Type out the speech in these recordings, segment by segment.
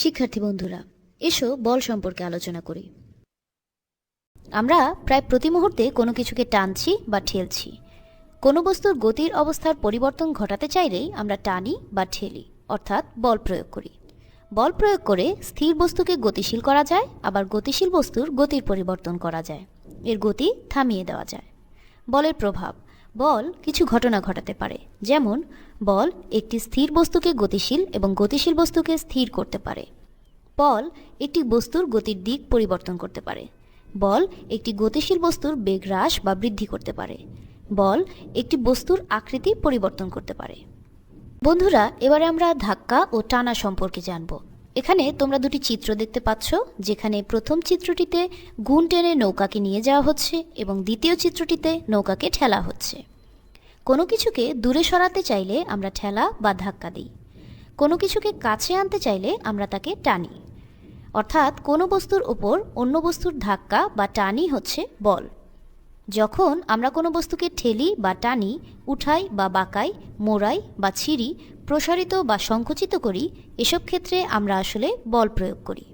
শিক্ষার্থী বন্ধুরা, এসো বল সম্পর্কে আলোচনা করি। আমরা প্রায় প্রতি মুহূর্তে কোনো কিছুকে টানছি বা ঠেলছি। কোনো বস্তুর গতির অবস্থার পরিবর্তন ঘটাতে চাইলেই আমরা টানি বা ঠেলি, অর্থাৎ বল প্রয়োগ করি। বল প্রয়োগ করে স্থির বস্তুকে গতিশীল করা যায়, আবার গতিশীল বস্তুর গতির পরিবর্তন করা যায়। এর গতি থামিয়ে দেওয়া যায়। বলের প্রভাব বল কিছু ঘটনা ঘটাতে পারে। যেমন, বল একটি স্থির বস্তুকে গতিশীল এবং গতিশীল বস্তুকে স্থির করতে পারে। বল একটি বস্তুর গতির দিক পরিবর্তন করতে পারে। বল একটি গতিশীল বস্তুর বেগ হ্রাস বা বৃদ্ধি করতে পারে। বল একটি বস্তুর আকৃতি পরিবর্তন করতে পারে। বন্ধুরা, এবারে আমরা ধাক্কা ও টানা সম্পর্কে জানব। এখানে তোমরা দুটি চিত্র দেখতে পাচ্ছ, যেখানে প্রথম চিত্রটিতে গুণ টেনে নৌকাকে নিয়ে যাওয়া হচ্ছে এবং দ্বিতীয় চিত্রটিতে নৌকাকে ঠেলা হচ্ছে। কোনো কিছুকে দূরে সরাতে চাইলে আমরা ঠেলা বা ধাক্কা দিই। কোনো কিছুকে কাছে আনতে চাইলে আমরা তাকে টানি। অর্থাৎ কোনো বস্তুর ওপর অন্য বস্তুর ধাক্কা বা টানি হচ্ছে বল। যখন আমরা কোনো বস্তুকে ঠেলি বা টানি, উঠাই বা বাঁকাই, মোড়াই বা ছিঁড়ি প্রসারিত বা সংকুচিত করি, এসব ক্ষেত্রে আমরা আসলে বল প্রয়োগ করি।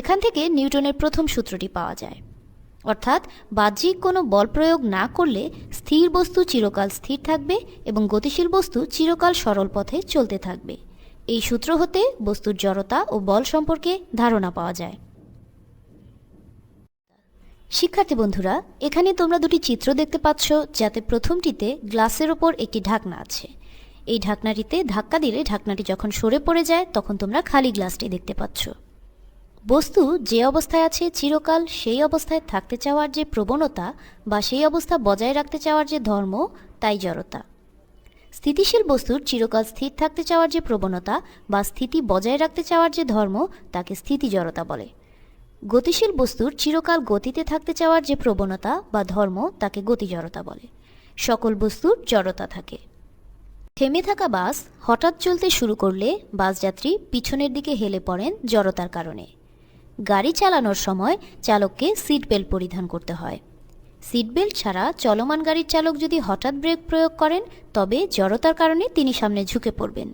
এখান থেকে নিউটনের প্রথম সূত্রটি পাওয়া যায়। অর্থাৎ, বাহ্যিক কোনো বল প্রয়োগ না করলে স্থির বস্তু চিরকাল স্থির থাকবে এবং গতিশীল বস্তু চিরকাল সরল পথে চলতে থাকবে। এই সূত্র হতে বস্তুর জড়তা ও বল সম্পর্কে ধারণা পাওয়া যায়। শিক্ষার্থী বন্ধুরা, এখানে তোমরা দুটি চিত্র দেখতে পাচ্ছ, যাতে প্রথমটিতে গ্লাসের ওপর একটি ঢাকনা আছে। এই ঢাকনাটিতে ধাক্কা দিলে ঢাকনাটি যখন সরে পড়ে যায়, তখন তোমরা খালি গ্লাসটি দেখতে পাচ্ছ। বস্তু যে অবস্থায় আছে চিরকাল সেই অবস্থায় থাকতে চাওয়ার যে প্রবণতা বা সেই অবস্থা বজায় রাখতে চাওয়ার যে ধর্ম, তাই জড়তা। স্থিতিশীল বস্তুর চিরকাল স্থির থাকতে চাওয়ার যে প্রবণতা বা স্থিতি বজায় রাখতে চাওয়ার যে ধর্ম, তাকে স্থিতি জড়তা বলে। গতিশীল বস্তুর চিরকাল গতিতে থাকতে চাওয়ার যে প্রবণতা বা ধর্ম, তাকে গতি জড়তা বলে। সকল বস্তুর জড়তা থাকে। থেমে থাকা বাস হঠাৎ চলতে শুরু করলে বাসযাত্রী পিছনের দিকে হেলে পড়েন জড়তার কারণে। গাড়ি চালানোর সময় চালককে সিট বেল্ট পরিধান করতে হয়। সিট বেল্ট ছাড়া চলমান গাড়ির চালক যদি হঠাৎ ব্রেক প্রয়োগ করেন, তবে জড়তার কারণে তিনি সামনে ঝুঁকে পড়বেন।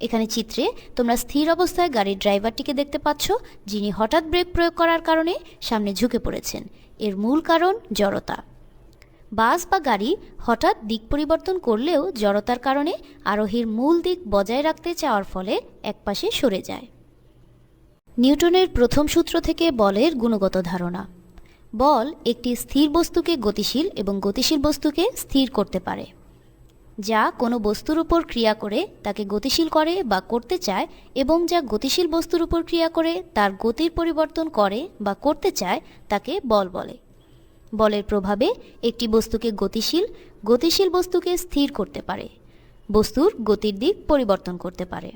এখানে চিত্রে তোমরা স্থির অবস্থায় গাড়ির ড্রাইভারটিকে দেখতে পাচ্ছ, যিনি হঠাৎ ব্রেক প্রয়োগ করার কারণে সামনে ঝুঁকে পড়েছেন। এর মূল কারণ জড়তা। বাস বা গাড়ি হঠাৎ দিক পরিবর্তন করলেও জড়তার কারণে আরোহীর মূল দিক বজায় রাখতে চাওয়ার ফলে একপাশে সরে যায়। নিউটনের প্রথম সূত্র থেকে বলের গুণগত ধারণা। বল একটি স্থির বস্তুকে গতিশীল এবং গতিশীল বস্তুকে স্থির করতে পারে, যা কোনো বস্তুর উপর ক্রিয়া করে তাকে গতিশীল করে বা করতে চায় এবং যা গতিশীল বস্তুর উপর ক্রিয়া করে তার গতির পরিবর্তন করে বা করতে চায় তাকে বল বলে। বলের প্রভাবে একটি বস্তুকে গতিশীল গতিশীল বস্তুকে স্থির করতে পারে। বস্তুর গতির দিক পরিবর্তন করতে পারে।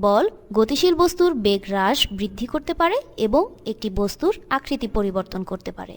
বল গতিশীল বস্তুর বেগ হ্রাস বৃদ্ধি করতে পারে এবং একটি বস্তুর আকৃতি পরিবর্তন করতে পারে।